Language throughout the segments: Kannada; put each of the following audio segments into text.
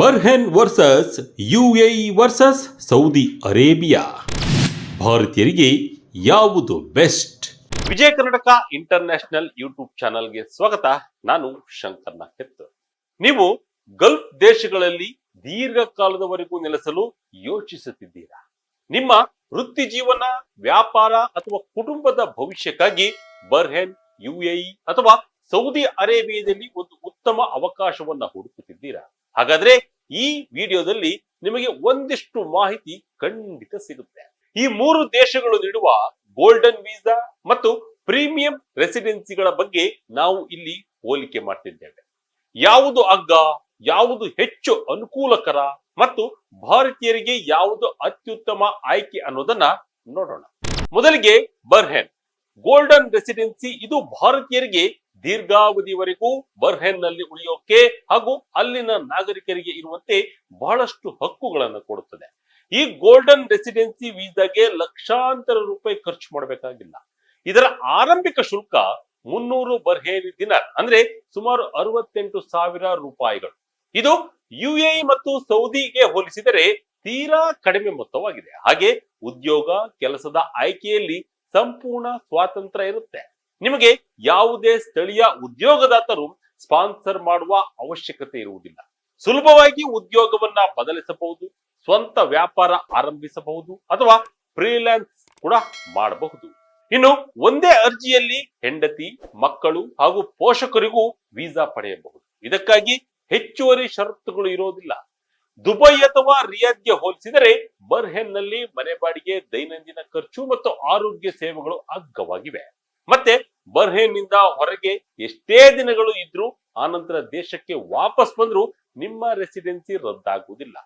Bahrain versus, UAE versus, Saudi Arabia. ಭಾರತೀಯರಿಗೆ ಯಾವುದು best? Vijaya Karnataka international YouTube ಚಾನಲ್ಗೆ ಸ್ವಾಗತ. ನಾನು ಶಂಕರ್ ನಾಕೆತ್ ನೀವು ಗಲ್ಫ್ ದೇಶಗಳಲ್ಲಿ ದೀರ್ಘಕಾಲದವರೆಗೂ ನೆಲೆಸಲು ಯೋಚಿಸುತ್ತಿದ್ದೀರಾ? ನಿಮ್ಮ ವೃತ್ತಿ ಜೀವನ, ವ್ಯಾಪಾರ ಅಥವಾ ಕುಟುಂಬದ ಭವಿಷ್ಯಕ್ಕಾಗಿ ಬರ್ಹೆನ್, ಯುಎಇ ಅಥವಾ ಸೌದಿ ಅರೇಬಿಯಾದಲ್ಲಿ ಒಂದು ಉತ್ತಮ ಅವಕಾಶವನ್ನ ಹುಡುಕುತ್ತಿದ್ದೀರಾ? ಹಾಗಾದ್ರೆ ಈ ವಿಡಿಯೋದಲ್ಲಿ ನಿಮಗೆ ಒಂದಿಷ್ಟು ಮಾಹಿತಿ ಖಂಡಿತ ಸಿಗುತ್ತೆ. ಈ ಮೂರು ದೇಶಗಳು ನೀಡುವ ಗೋಲ್ಡನ್ ವೀಸಾ ಮತ್ತು ಪ್ರೀಮಿಯಂ ರೆಸಿಡೆನ್ಸಿಗಳ ಬಗ್ಗೆ ನಾವು ಇಲ್ಲಿ ಹೋಲಿಕೆ ಮಾಡ್ತಿದ್ದೇವೆ. ಯಾವುದು ಅಗ್ಗ ಯಾವುದು ಹೆಚ್ಚು ಅನುಕೂಲಕರ ಮತ್ತು ಭಾರತೀಯರಿಗೆ ಯಾವುದು ಅತ್ಯುತ್ತಮ ಆಯ್ಕೆ ಅನ್ನೋದನ್ನ ನೋಡೋಣ. ಮೊದಲಿಗೆ ಬರ್ಹೆನ್. ಗೋಲ್ಡನ್ ರೆಸಿಡೆನ್ಸಿ ಇದು ಭಾರತೀಯರಿಗೆ ದೀರ್ಘಾವಧಿವರೆಗೂ ಬರ್ಹೆನ್ನಲ್ಲಿ ಉಳಿಯೋಕೆ ಹಾಗೂ ಅಲ್ಲಿನ ನಾಗರಿಕರಿಗೆ ಇರುವಂತೆ ಬಹಳಷ್ಟು ಹಕ್ಕುಗಳನ್ನು ಕೊಡುತ್ತದೆ. ಈ ಗೋಲ್ಡನ್ ರೆಸಿಡೆನ್ಸಿ ವೀಸಾಗೆ ಲಕ್ಷಾಂತರ ರೂಪಾಯಿ ಖರ್ಚು ಮಾಡಬೇಕಾಗಿಲ್ಲ. ಇದರ ಆರಂಭಿಕ ಶುಲ್ಕ ಮುನ್ನೂರು ಬರ್ಹೇನಿ ದಿನಾರ್, ಅಂದ್ರೆ ಸುಮಾರು ಅರವತ್ತೆಂಟು ಸಾವಿರ ರೂಪಾಯಿಗಳು. ಇದು ಯುಎಇ ಮತ್ತು ಸೌದಿಗೆ ಹೋಲಿಸಿದರೆ ತೀರಾ ಕಡಿಮೆ ಮೊತ್ತವಾಗಿದೆ. ಹಾಗೆ ಉದ್ಯೋಗ, ಕೆಲಸದ ಆಯ್ಕೆಯಲ್ಲಿ ಸಂಪೂರ್ಣ ಸ್ವಾತಂತ್ರ್ಯ ಇರುತ್ತೆ. ನಿಮಗೆ ಯಾವುದೇ ಸ್ಥಳೀಯ ಉದ್ಯೋಗದಾತರು ಸ್ಪಾನ್ಸರ್ ಮಾಡುವ ಅವಶ್ಯಕತೆ ಇರುವುದಿಲ್ಲ. ಸುಲಭವಾಗಿ ಉದ್ಯೋಗವನ್ನ ಬದಲಿಸಬಹುದು, ಸ್ವಂತ ವ್ಯಾಪಾರ ಆರಂಭಿಸಬಹುದು ಅಥವಾ ಫ್ರೀಲ್ಯಾನ್ಸ್ ಕೂಡ ಮಾಡಬಹುದು. ಇನ್ನು ಒಂದೇ ಅರ್ಜಿಯಲ್ಲಿ ಹೆಂಡತಿ, ಮಕ್ಕಳು ಹಾಗೂ ಪೋಷಕರಿಗೂ ವೀಸಾ ಪಡೆಯಬಹುದು. ಇದಕ್ಕಾಗಿ ಹೆಚ್ಚುವರಿ ಷರತ್ತುಗಳು ಇರೋದಿಲ್ಲ ದುಬೈ ಅಥವಾ ರಿಯಾದ್ಗೆ ಹೋಲಿಸಿದರೆ ಬರ್ಹೆನ್ನಲ್ಲಿ ಮನೆ ಬಾಡಿಗೆ, ದೈನಂದಿನ ಖರ್ಚು ಮತ್ತು ಆರೋಗ್ಯ ಸೇವೆಗಳು ಅಗ್ಗವಾಗಿವೆ. ಮತ್ತೆ ಬರ್ಹೇನ್ನಿಂದ ಹೊರಗೆ ಎಷ್ಟೇ ದಿನಗಳು ಇದ್ರೂ ಆನಂತರ ದೇಶಕ್ಕೆ ವಾಪಸ್ ಬಂದ್ರು ನಿಮ್ಮ ರೆಸಿಡೆನ್ಸಿ ರದ್ದಾಗುವುದಿಲ್ಲ.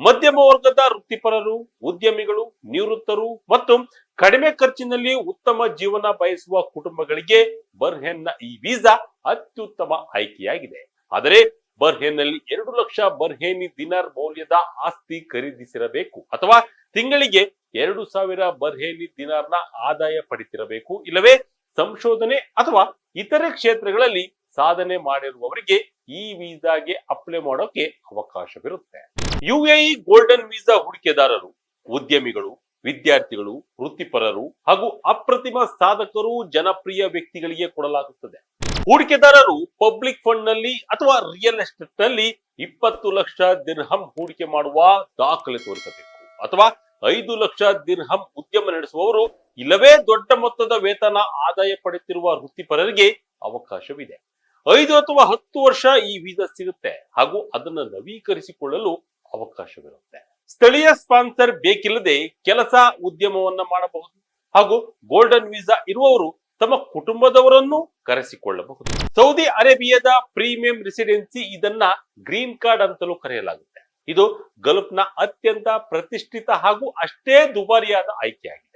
ಮಧ್ಯಮ ವರ್ಗದ ವೃತ್ತಿಪರರು, ಉದ್ಯಮಿಗಳು, ನಿವೃತ್ತರು ಮತ್ತು ಕಡಿಮೆ ಖರ್ಚಿನಲ್ಲಿ ಉತ್ತಮ ಜೀವನ ಬಯಸುವ ಕುಟುಂಬಗಳಿಗೆ ಬರ್ಹೆನ್ನ ಈ ವೀಸಾ ಅತ್ಯುತ್ತಮ ಆಯ್ಕೆಯಾಗಿದೆ. ಆದರೆ ಬರ್ಹೇನ್ನಲ್ಲಿ ಎರಡು ಲಕ್ಷ ಬರ್ಹೇನಿ ದಿನಾರ್ ಮೌಲ್ಯದ ಆಸ್ತಿ ಖರೀದಿಸಿರಬೇಕು ಅಥವಾ ತಿಂಗಳಿಗೆ ಎರಡು ಸಾವಿರ ಬರ್ಹೇನಿ ದಿನಾರ್ನ ಆದಾಯ ಪಡಿತಿರಬೇಕು ಇಲ್ಲವೇ ಸಂಶೋಧನೆ ಅಥವಾ ಇತರೆ ಕ್ಷೇತ್ರಗಳಲ್ಲಿ ಸಾಧನೆ ಮಾಡಿರುವವರಿಗೆ ಈ ವೀಸಾಗೆ ಅಪ್ಲೈ ಮಾಡೋಕೆ ಅವಕಾಶವಿರುತ್ತೆ. ಯುಎಇ ಗೋಲ್ಡನ್ ವೀಸಾ ಹೂಡಿಕೆದಾರರು, ಉದ್ಯಮಿಗಳು, ವಿದ್ಯಾರ್ಥಿಗಳು, ವೃತ್ತಿಪರರು ಹಾಗೂ ಅಪ್ರತಿಮ ಸಾಧಕರು ಜನಪ್ರಿಯ ವ್ಯಕ್ತಿಗಳಿಗೆ ಕೊಡಲಾಗುತ್ತದೆ. ಹೂಡಿಕೆದಾರರು ಪಬ್ಲಿಕ್ ಫಂಡ್ನಲ್ಲಿ ಅಥವಾ ರಿಯಲ್ ಎಸ್ಟೇಟ್ನಲ್ಲಿ ಇಪ್ಪತ್ತು ಲಕ್ಷ ದಿರ್ಹಂ ಹೂಡಿಕೆ ಮಾಡುವ ದಾಖಲೆ ತೋರಿಸಬೇಕು ಅಥವಾ ಐದು ಲಕ್ಷ ದಿರ್ಹಂ ಉದ್ಯಮ ನಡೆಸುವವರು ಇಲ್ಲವೇ ದೊಡ್ಡ ಮೊತ್ತದ ವೇತನ ಆದಾಯ ಪಡೆಯುತ್ತಿರುವ ವೃತ್ತಿಪರರಿಗೆ ಅವಕಾಶವಿದೆ. ಐದು ಅಥವಾ ಹತ್ತು ವರ್ಷ ಈ ವೀಸಾ ಸಿಗುತ್ತೆ ಹಾಗೂ ಅದನ್ನ ನವೀಕರಿಸಿಕೊಳ್ಳಲು ಅವಕಾಶವಿರುತ್ತೆ. ಸ್ಥಳೀಯ ಸ್ಪಾನ್ಸರ್ ಬೇಕಿಲ್ಲದೆ ಕೆಲಸ ಉದ್ಯಮವನ್ನ ಮಾಡಬಹುದು ಹಾಗೂ ಗೋಲ್ಡನ್ ವೀಸಾ ಇರುವವರು ತಮ್ಮ ಕುಟುಂಬದವರನ್ನು ಕರೆಸಿಕೊಳ್ಳಬಹುದು. ಸೌದಿ ಅರೇಬಿಯಾದ ಪ್ರೀಮಿಯಂ ರೆಸಿಡೆನ್ಸಿ ಇದನ್ನ ಗ್ರೀನ್ ಕಾರ್ಡ್ ಅಂತಲೂ ಕರೆಯಲಾಗುತ್ತೆ. ಇದು ಗಲ್ಫ್ನ ಅತ್ಯಂತ ಪ್ರತಿಷ್ಠಿತ ಹಾಗೂ ಅಷ್ಟೇ ದುಬಾರಿಯಾದ ಆಯ್ಕೆಯಾಗಿದೆ.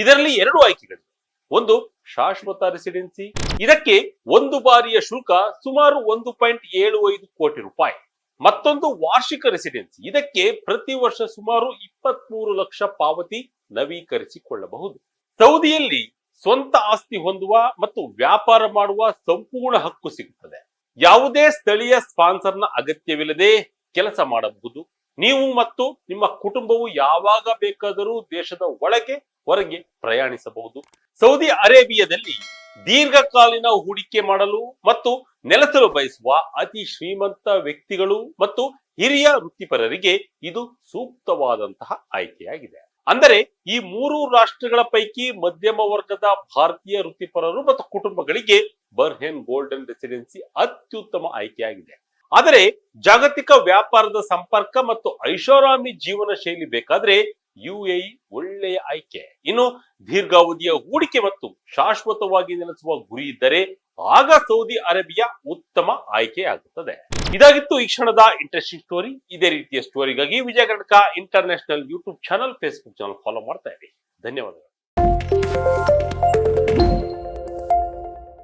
ಇದರಲ್ಲಿ ಎರಡು ಆಯ್ಕೆಗಳಿವೆ. ಒಂದು ಶಾಶ್ವತ ರೆಸಿಡೆನ್ಸಿ ಇದಕ್ಕೆ ಒಂದು ಬಾರಿಯ ಶುಲ್ಕ ಸುಮಾರು ಒಂದು ಪಾಯಿಂಟ್ ಏಳು ಐದು ಕೋಟಿ ರೂಪಾಯಿ. ಮತ್ತೊಂದು ವಾರ್ಷಿಕ ರೆಸಿಡೆನ್ಸಿ ಇದಕ್ಕೆ ಪ್ರತಿ ವರ್ಷ ಸುಮಾರು ಇಪ್ಪತ್ಮೂರು ಲಕ್ಷ ಪಾವತಿ ನವೀಕರಿಸಿಕೊಳ್ಳಬಹುದು. ಸೌದಿಯಲ್ಲಿ ಸ್ವಂತ ಆಸ್ತಿ ಹೊಂದುವ ಮತ್ತು ವ್ಯಾಪಾರ ಮಾಡುವ ಸಂಪೂರ್ಣ ಹಕ್ಕು ಸಿಗುತ್ತದೆ. ಯಾವುದೇ ಸ್ಥಳೀಯ ಸ್ಪಾನ್ಸರ್ನ ಅಗತ್ಯವಿಲ್ಲದೆ ಕೆಲಸ ಮಾಡಬಹುದು. ನೀವು ಮತ್ತು ನಿಮ್ಮ ಕುಟುಂಬವು ಯಾವಾಗ ಬೇಕಾದರೂ ದೇಶದ ಒಳಗೆ, ಹೊರಗೆ ಪ್ರಯಾಣಿಸಬಹುದು. ಸೌದಿ ಅರೇಬಿಯಾದಲ್ಲಿ ದೀರ್ಘಕಾಲೀನ ಹೂಡಿಕೆ ಮಾಡಲು ಮತ್ತು ನೆಲೆಸಲು ಬಯಸುವ ಅತಿ ಶ್ರೀಮಂತ ವ್ಯಕ್ತಿಗಳು ಮತ್ತು ಹಿರಿಯ ವೃತ್ತಿಪರರಿಗೆ ಇದು ಸೂಕ್ತವಾದಂತಹ ಆಯ್ಕೆಯಾಗಿದೆ. ಅಂದರೆ ಈ ಮೂರು ರಾಷ್ಟ್ರಗಳ ಪೈಕಿ ಮಧ್ಯಮ ವರ್ಗದ ಭಾರತೀಯ ವೃತ್ತಿಪರರು ಮತ್ತು ಕುಟುಂಬಗಳಿಗೆ ಬರ್ಹೆನ್ ಗೋಲ್ಡನ್ ರೆಸಿಡೆನ್ಸಿ ಅತ್ಯುತ್ತಮ ಆಯ್ಕೆಯಾಗಿದೆ. ಆದರೆ ಜಾಗತಿಕ ವ್ಯಾಪಾರದ ಸಂಪರ್ಕ ಮತ್ತು ಐಷಾರಾಮಿ ಜೀವನ ಶೈಲಿ ಬೇಕಾದ್ರೆ ಯುಎಇ ಒಳ್ಳೆಯ ಆಯ್ಕೆ. ಇನ್ನು ದೀರ್ಘಾವಧಿಯ ಹೂಡಿಕೆ ಮತ್ತು ಶಾಶ್ವತವಾಗಿ ನೆಲೆಸುವ ಗುರಿ ಇದ್ದರೆ ಆಗ ಸೌದಿ ಅರೇಬಿಯಾ ಉತ್ತಮ ಆಯ್ಕೆಯಾಗುತ್ತದೆ. ಇದಾಗಿತ್ತು ಈ ಕ್ಷಣದ ಇಂಟ್ರೆಸ್ಟಿಂಗ್ ಸ್ಟೋರಿ ಇದೇ ರೀತಿಯ ಸ್ಟೋರಿಗಾಗಿ Vijaya Karnataka international YouTube channel Facebook channel follow ಮಾಡ್ತಾ ಇರಿ. ಧನ್ಯವಾದಗಳು.